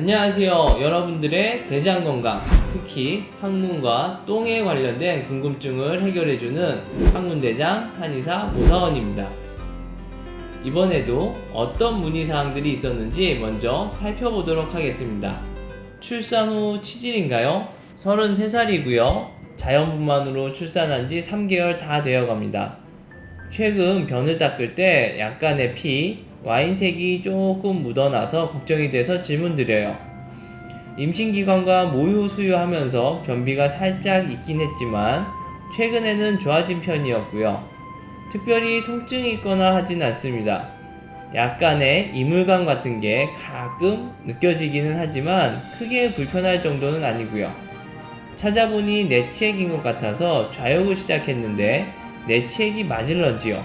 안녕하세요. 여러분들의 대장 건강, 특히 항문과 똥에 관련된 궁금증을 해결해주는 항문대장 한의사 모사원입니다. 이번에도 어떤 문의사항들이 있었는지 먼저 살펴보도록 하겠습니다. 출산 후 치질인가요? 33살이고요. 자연분만으로 출산한 지 3개월 다 되어 갑니다. 최근 변을 닦을 때 약간의 피, 와인색이 조금 묻어나서 걱정이 돼서 질문드려요. 임신기간과 모유 수유하면서 변비가 살짝 있긴 했지만 최근에는 좋아진 편이었고요. 특별히 통증이 있거나 하진 않습니다. 약간의 이물감 같은 게 가끔 느껴지기는 하지만 크게 불편할 정도는 아니고요. 찾아보니 내치액인 것 같아서 좌욕을 시작했는데 내치액이 맞을런지요.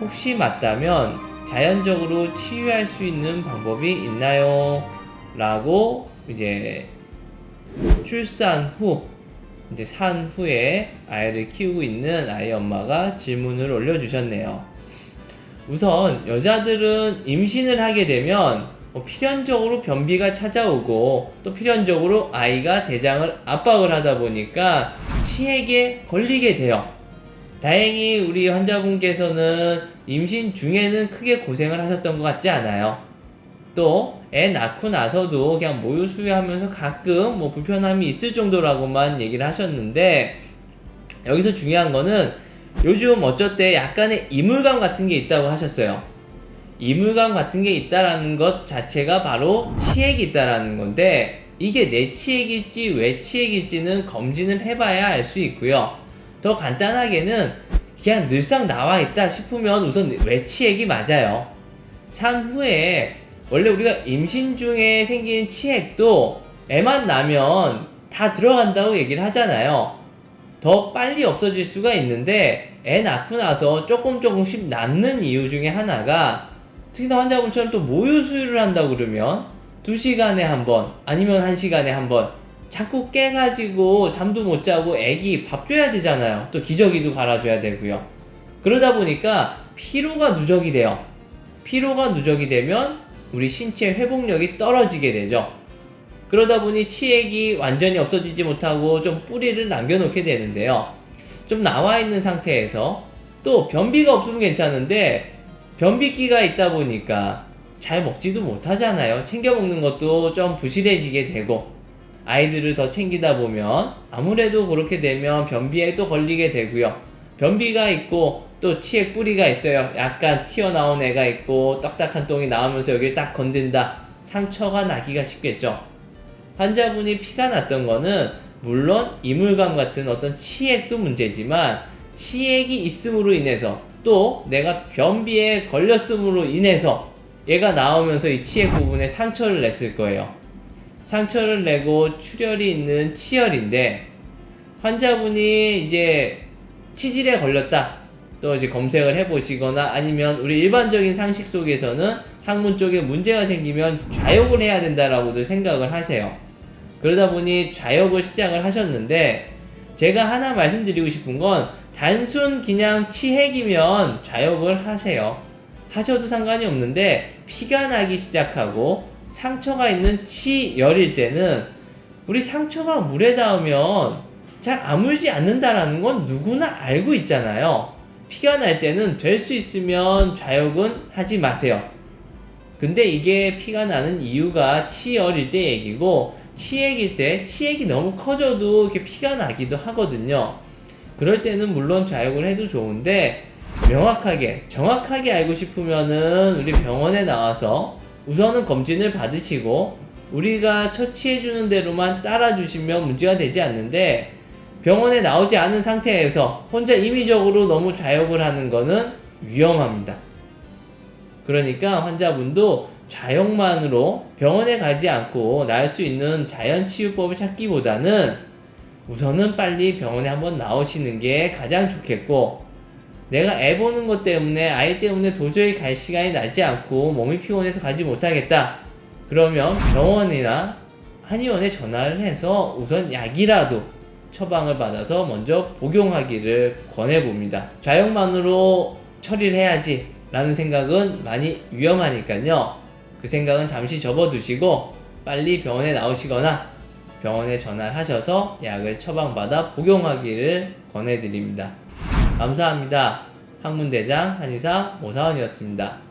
혹시 맞다면 자연적으로 치유할 수 있는 방법이 있나요? 라고 이제 출산 후 이제 산 후에 아이를 키우고 있는 아이 엄마가 질문을 올려주셨네요. 우선 여자들은 임신을 하게 되면 뭐 필연적으로 변비가 찾아오고 또 필연적으로 아이가 대장을 압박을 하다 보니까 치액에 걸리게 돼요. 다행히 우리 환자분께서는 임신 중에는 크게 고생을 하셨던 것 같지 않아요. 또 애 낳고 나서도 그냥 모유 수유하면서 가끔 뭐 불편함이 있을 정도라고만 얘기를 하셨는데 여기서 중요한 거는 요즘 어쩔 때 약간의 이물감 같은 게 있다고 하셨어요. 이물감 같은 게 있다라는 것 자체가 바로 치액이 있다라는 건데 이게 내 치액일지 외 치액일지는 검진을 해봐야 알 수 있고요. 더 간단하게는 그냥 늘상 나와 있다 싶으면 우선 외 치액이 맞아요. 산 후에 원래 우리가 임신 중에 생긴 치액도 애만 나면 다 들어간다고 얘기를 하잖아요. 더 빨리 없어질 수가 있는데 애 낳고 나서 조금 조금씩 낫는 이유 중에 하나가 특히나 환자분처럼 또 모유 수유를 한다 그러면 2시간에 한 번 아니면 1시간에 한 번 자꾸 깨가지고 잠도 못 자고 애기 밥 줘야 되잖아요. 또 기저귀도 갈아줘야 되고요. 그러다 보니까 피로가 누적이 돼요. 피로가 누적이 되면 우리 신체 회복력이 떨어지게 되죠. 그러다 보니 치액이 완전히 없어지지 못하고 좀 뿌리를 남겨놓게 되는데요. 좀 나와 있는 상태에서 또 변비가 없으면 괜찮은데 변비기가 있다 보니까 잘 먹지도 못하잖아요. 챙겨 먹는 것도 좀 부실해지게 되고 아이들을 더 챙기다 보면 아무래도 그렇게 되면 변비에 또 걸리게 되고요. 변비가 있고 또 치액 뿌리가 있어요. 약간 튀어나온 애가 있고 딱딱한 똥이 나오면서 여기를 딱 건든다. 상처가 나기가 쉽겠죠. 환자분이 피가 났던 거는 물론 이물감 같은 어떤 치액도 문제지만 치액이 있음으로 인해서 또 내가 변비에 걸렸음으로 인해서 얘가 나오면서 이 치액 부분에 상처를 냈을 거예요. 상처를 내고 출혈이 있는 치열인데 환자분이 이제 치질에 걸렸다. 또 이제 검색을 해보시거나 아니면 우리 일반적인 상식 속에서는 항문 쪽에 문제가 생기면 좌욕을 해야 된다라고도 생각을 하세요. 그러다 보니 좌욕을 시작을 하셨는데 제가 하나 말씀드리고 싶은 건 단순 그냥 치핵이면 좌욕을 하세요. 하셔도 상관이 없는데 피가 나기 시작하고 상처가 있는 치열일 때는 우리 상처가 물에 닿으면 잘 아물지 않는다라는 건 누구나 알고 있잖아요. 피가 날 때는 될 수 있으면 좌욕은 하지 마세요. 근데 이게 피가 나는 이유가 치열일 때 얘기고 치액일 때 치액이 너무 커져도 이렇게 피가 나기도 하거든요. 그럴 때는 물론 좌욕을 해도 좋은데 명확하게 정확하게 알고 싶으면은 우리 병원에 나와서 우선은 검진을 받으시고 우리가 처치해주는 대로만 따라주시면 문제가 되지 않는데 병원에 나오지 않은 상태에서 혼자 임의적으로 너무 좌욕을 하는 거는 위험합니다. 그러니까 환자분도 좌욕만으로 병원에 가지 않고 나을 수 있는 자연 치유법을 찾기보다는 우선은 빨리 병원에 한번 나오시는 게 가장 좋겠고 내가 애 보는 것 때문에 아이 때문에 도저히 갈 시간이 나지 않고 몸이 피곤해서 가지 못하겠다. 그러면 병원이나 한의원에 전화를 해서 우선 약이라도 처방을 받아서 먼저 복용하기를 권해봅니다. 좌욕만으로 처리를 해야지 라는 생각은 많이 위험하니까요. 그 생각은 잠시 접어두시고 빨리 병원에 나오시거나 병원에 전화를 하셔서 약을 처방받아 복용하기를 권해드립니다. 감사합니다. 학문대장 한의사 오사원이었습니다.